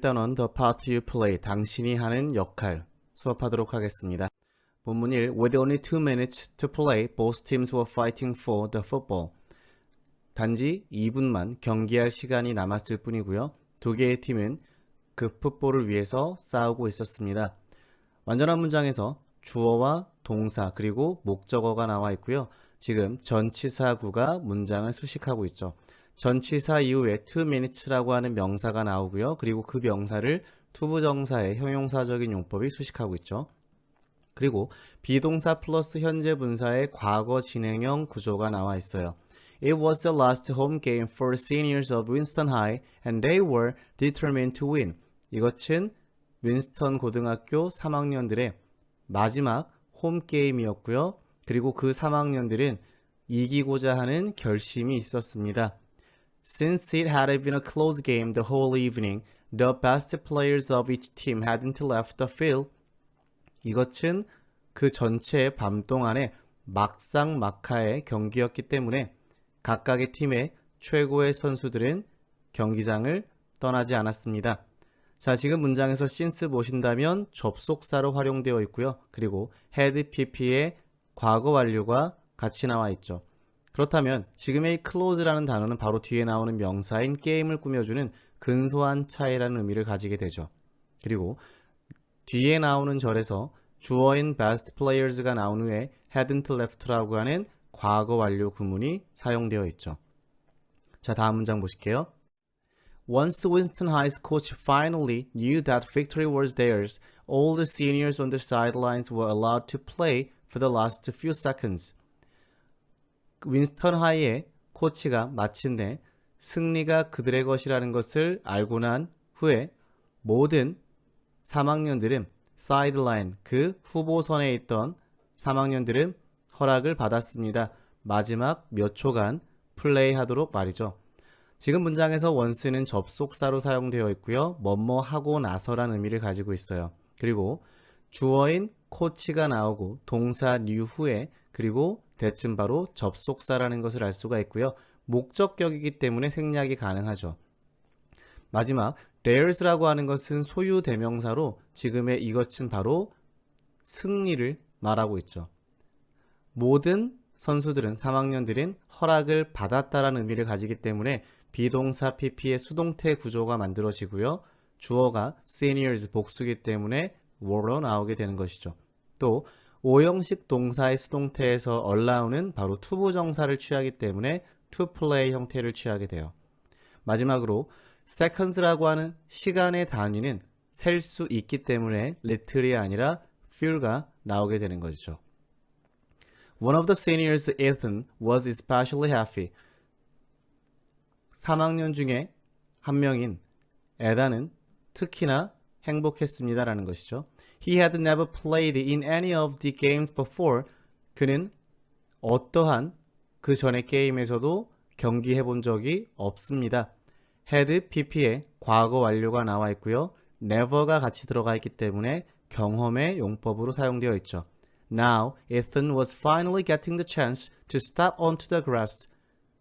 1단원 The part you play, 당신이 하는 역할 수업하도록 하겠습니다. 본문 1 With only two minutes to play, both teams were fighting for the football. 단지 2분만 경기할 시간이 남았을 뿐이고요. 두 개의 팀은 그 풋볼을 위해서 싸우고 있었습니다. 완전한 문장에서 주어와 동사 그리고 목적어가 나와 있고요. 지금 전치사구가 문장을 수식하고 있죠. 전치사 이후에 two minutes라고 하는 명사가 나오고요. 그리고 그 명사를 투부정사의 형용사적인 용법이 수식하고 있죠. 그리고 비동사 플러스 현재 분사의 과거 진행형 구조가 나와 있어요. It was the last home game for seniors of Winston High and they were determined to win. 이것은 윈스턴 고등학교 3학년들의 마지막 홈 게임이었고요. 그리고 그 3학년들은 이기고자 하는 결심이 있었습니다. Since it had been a close game the whole evening, the best players of each team hadn't left the field. 이것은 그 전체 밤 동안에 막상막하의 경기였기 때문에 각각의 팀의 최고의 선수들은 경기장을 떠나지 않았습니다. 자, 지금 문장에서 since 보신다면 접속사로 활용되어 있고요. 그리고 had pp의 과거 완료가 같이 나와 있죠. 그렇다면 지금의 close라는 단어는 바로 뒤에 나오는 명사인 게임을 꾸며주는 근소한 차이라는 의미를 가지게 되죠. 그리고 뒤에 나오는 절에서 주어인 best players가 나온 후에 hadn't left라고 하는 과거 완료 구문이 사용되어 있죠. 자, 다음 문장 보실게요. Once Winston High's coach finally knew that victory was theirs, all the seniors on the sidelines were allowed to play for the last few seconds. 윈스턴 하이의 코치가 마침내 승리가 그들의 것이라는 것을 알고 난 후에 모든 3학년들은 사이드라인 그 후보선에 있던 3학년들은 허락을 받았습니다. 마지막 몇 초간 플레이하도록 말이죠. 지금 문장에서 원스는 접속사로 사용되어 있고요. 뭐뭐 하고 나서란 의미를 가지고 있어요. 그리고 주어인 코치가 나오고 동사 new 후에 그리고 대칭 바로 접속사라는 것을 알 수가 있고요. 목적격이기 때문에 생략이 가능하죠. 마지막 theirs라고 하는 것은 소유 대명사로 지금의 이것은 바로 승리를 말하고 있죠. 모든 선수들은 3학년들은 허락을 받았다라는 의미를 가지기 때문에 비동사 pp의 수동태 구조가 만들어지고요. 주어가 seniors 복수기 때문에 were로 나오게 되는 것이죠. 또 오형식 동사의 수동태에서 allow는 바로 투부 정사를 취하기 때문에 to play 형태를 취하게 돼요. 마지막으로 seconds라고 하는 시간의 단위는 셀 수 있기 때문에 little이 아니라 few가 나오게 되는 것이죠. One of the seniors, Ethan, was especially happy. 3학년 중에 한 명인 에다는 특히나 행복했습니다라는 것이죠. He had never played in any of the games before. 그는 어떠한 그 전의 게임에서도 경기해 본 적이 없습니다. had pp의 과거 완료가 나와 있고요. never가 같이 들어가 있기 때문에 경험의 용법으로 사용되어 있죠. Now, Ethan was finally getting the chance to step onto the grass.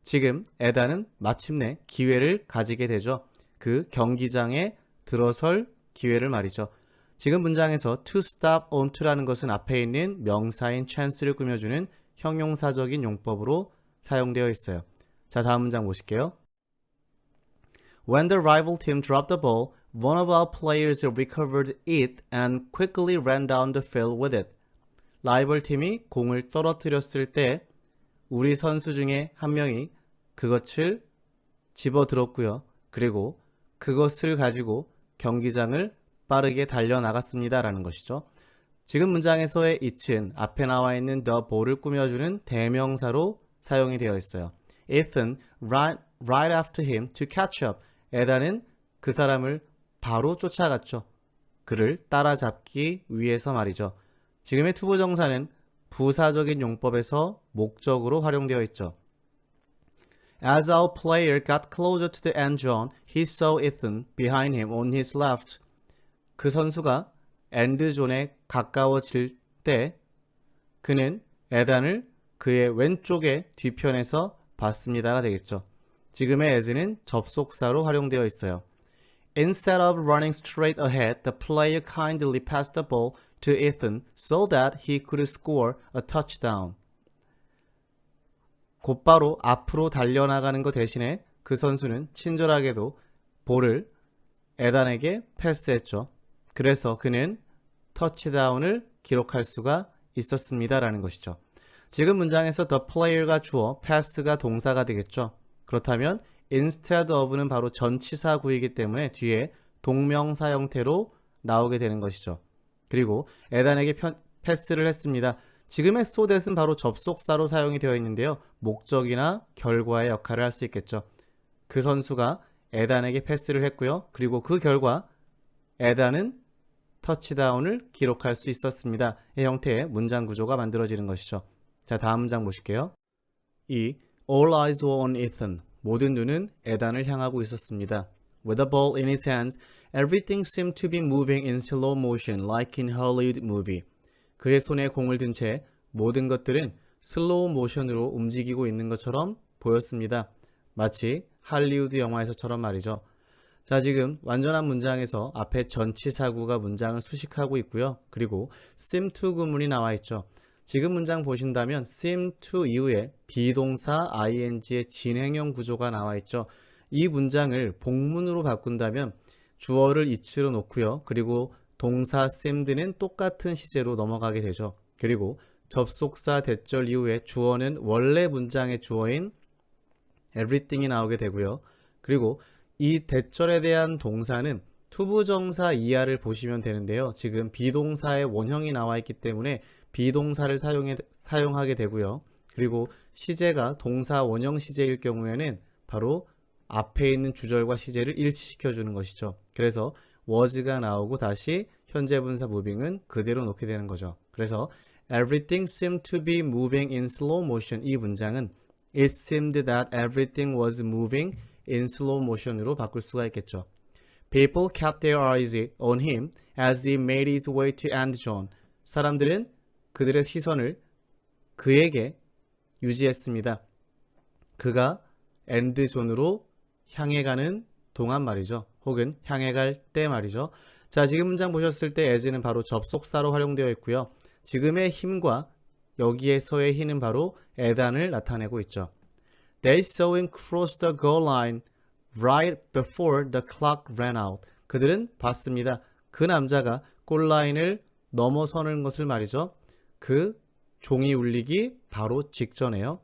지금 에다는 마침내 기회를 가지게 되죠. 그 경기장에 들어설 기회를 말이죠. 지금 문장에서 to step onto라는 것은 앞에 있는 명사인 chance를 꾸며주는 형용사적인 용법으로 사용되어 있어요. 자, 다음 문장 보실게요. When the rival team dropped the ball, one of our players recovered it and quickly ran down the field with it. 라이벌 팀이 공을 떨어뜨렸을 때 우리 선수 중에 한 명이 그것을 집어들었고요. 그리고 그것을 가지고 경기장을 빠르게 달려나갔습니다라는 것이죠. 지금 문장에서의 it은 앞에 나와 있는 the ball을 꾸며주는 대명사로 사용이 되어 있어요. Ethan ran right after him to catch up. 에다는 그 사람을 바로 쫓아갔죠. 그를 따라잡기 위해서 말이죠. 지금의 투부 정사는 부사적인 용법에서 목적으로 활용되어 있죠. As our player got closer to the end zone, he saw Ethan behind him on his left. 그 선수가 엔드존에 가까워질 때 그는 에단을 그의 왼쪽의 뒤편에서 봤습니다가 되겠죠. 지금의 as는 접속사로 활용되어 있어요. Instead of running straight ahead, the player kindly passed the ball to Ethan so that he could score a touchdown. 곧바로 앞으로 달려나가는 것 대신에 그 선수는 친절하게도 볼을 에단에게 패스했죠. 그래서 그는 터치다운을 기록할 수가 있었습니다라는 것이죠. 지금 문장에서 the player가 주어, pass가 동사가 되겠죠. 그렇다면 instead of는 바로 전치사 구이기 때문에 뒤에 동명사 형태로 나오게 되는 것이죠. 그리고 에단에게 편, 패스를 했습니다. 지금의 so that은 바로 접속사로 사용이 되어 있는데요. 목적이나 결과의 역할을 할 수 있겠죠. 그 선수가 에단에게 패스를 했고요. 그리고 그 결과 에단은 터치다운을 기록할 수 있었습니다. 이 형태의 문장 구조가 만들어지는 것이죠. 자, 다음 문장 보실게요. 이 All eyes were on Ethan. 모든 눈은 에단을 향하고 있었습니다. With a ball in his hands, everything seemed to be moving in slow motion like in Hollywood movie. 그의 손에 공을 든 채 모든 것들은 슬로우 모션으로 움직이고 있는 것처럼 보였습니다. 마치 할리우드 영화에서처럼 말이죠. 자, 지금 완전한 문장에서 앞에 전치사구가 문장을 수식하고 있고요. 그리고 seem to 구문이 나와 있죠. 지금 문장 보신다면 seem to 이후에 비동사 ing의 진행형 구조가 나와 있죠. 이 문장을 복문으로 바꾼다면 주어를 이치로 놓고요. 그리고 동사 seemed는 똑같은 시제로 넘어가게 되죠. 그리고 접속사 대절 이후에 주어는 원래 문장의 주어인 everything이 나오게 되고요. 그리고 이 대절에 대한 동사는 투부정사 이하를 보시면 되는데요. 지금 비동사의 원형이 나와 있기 때문에 비동사를 사용해, 사용하게 되고요. 그리고 시제가 동사 원형 시제일 경우에는 바로 앞에 있는 주절과 시제를 일치시켜 주는 것이죠. 그래서 was가 나오고 다시 현재 분사 moving은 그대로 놓게 되는 거죠. 그래서 everything seemed to be moving in slow motion 이 문장은 it seemed that everything was moving in slow motion으로 바꿀 수가 있겠죠. People kept their eyes on him as he made his way to end zone. 사람들은 그들의 시선을 그에게 유지했습니다. 그가 엔드 존으로 향해 가는 동안 말이죠. 혹은 향해 갈 때 말이죠. 자, 지금 문장 보셨을 때 as는 바로 접속사로 활용되어 있고요. 지금의 힘과 여기에서의 힘은 바로 에단을 나타내고 있죠. They saw him cross the goal line right before the clock ran out. 그들은 봤습니다. 그 남자가 골라인을 넘어서는 것을 말이죠. 그 종이 울리기 바로 직전에요.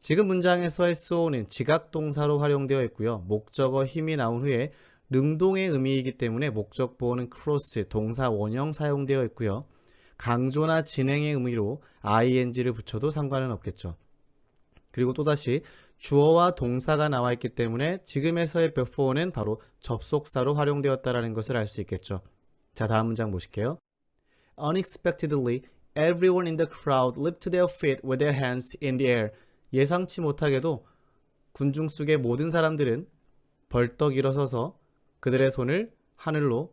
지금 문장에서의 so는 지각동사로 활용되어 있고요. 목적어 힘이 나온 후에 능동의 의미이기 때문에 목적 보호는 cross 동사 원형 사용되어 있고요. 강조나 진행의 의미로 ing를 붙여도 상관은 없겠죠. 그리고 또다시 주어와 동사가 나와 있기 때문에 지금에서의 before는 바로 접속사로 활용되었다라는 것을 알 수 있겠죠. 자, 다음 문장 보실게요. Unexpectedly, everyone in the crowd leaped to their feet with their hands in the air. 예상치 못하게도 군중 속의 모든 사람들은 벌떡 일어서서 그들의 손을 하늘로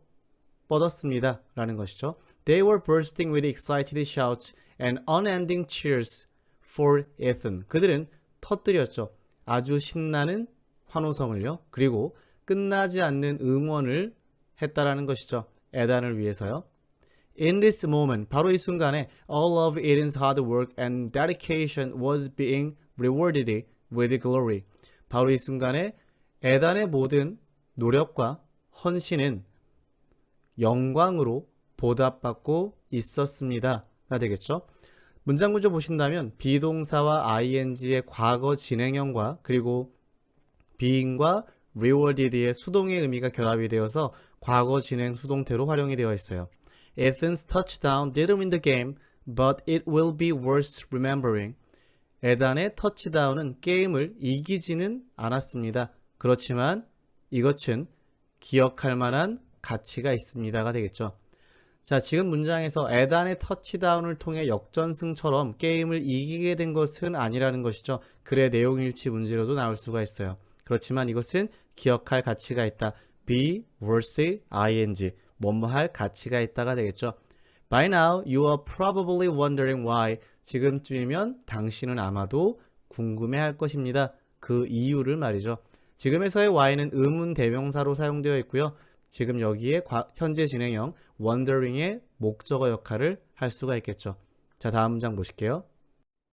뻗었습니다. 라는 것이죠. They were bursting with excited shouts and unending cheers for Ethan. 그들은 터뜨렸죠. 아주 신나는 환호성을요. 그리고 끝나지 않는 응원을 했다라는 것이죠. 에단을 위해서요. In this moment, 바로 이 순간에 all of Eden's hard work and dedication was being rewarded with glory. 바로 이 순간에 에단의 모든 노력과 헌신은 영광으로 보답받고 있었습니다 가 되겠죠. 문장 구조 보신다면 비동사와 ing의 과거 진행형과 그리고 being과 rewarded의 수동의 의미가 결합이 되어서 과거 진행 수동태로 활용이 되어 있어요. Ethan's touchdown didn't win the game, but it will be worth remembering. 에단의 터치다운은 게임을 이기지는 않았습니다. 그렇지만 이것은 기억할 만한 가치가 있습니다가 되겠죠. 자, 지금 문장에서 에단의 터치다운을 통해 역전승처럼 게임을 이기게 된 것은 아니라는 것이죠. 글의 내용일치 문제로도 나올 수가 있어요. 그렇지만 이것은 기억할 가치가 있다. be, worth, ing. 뭐뭐 할 가치가 있다가 되겠죠. By now, you are probably wondering why. 지금쯤이면 당신은 아마도 궁금해 할 것입니다. 그 이유를 말이죠. 지금에서의 why는 의문 대명사로 사용되어 있고요. 지금 여기에 과- 현재 진행형 wondering의 목적어 역할을 할 수가 있겠죠. 자, 다음 문장 보실게요.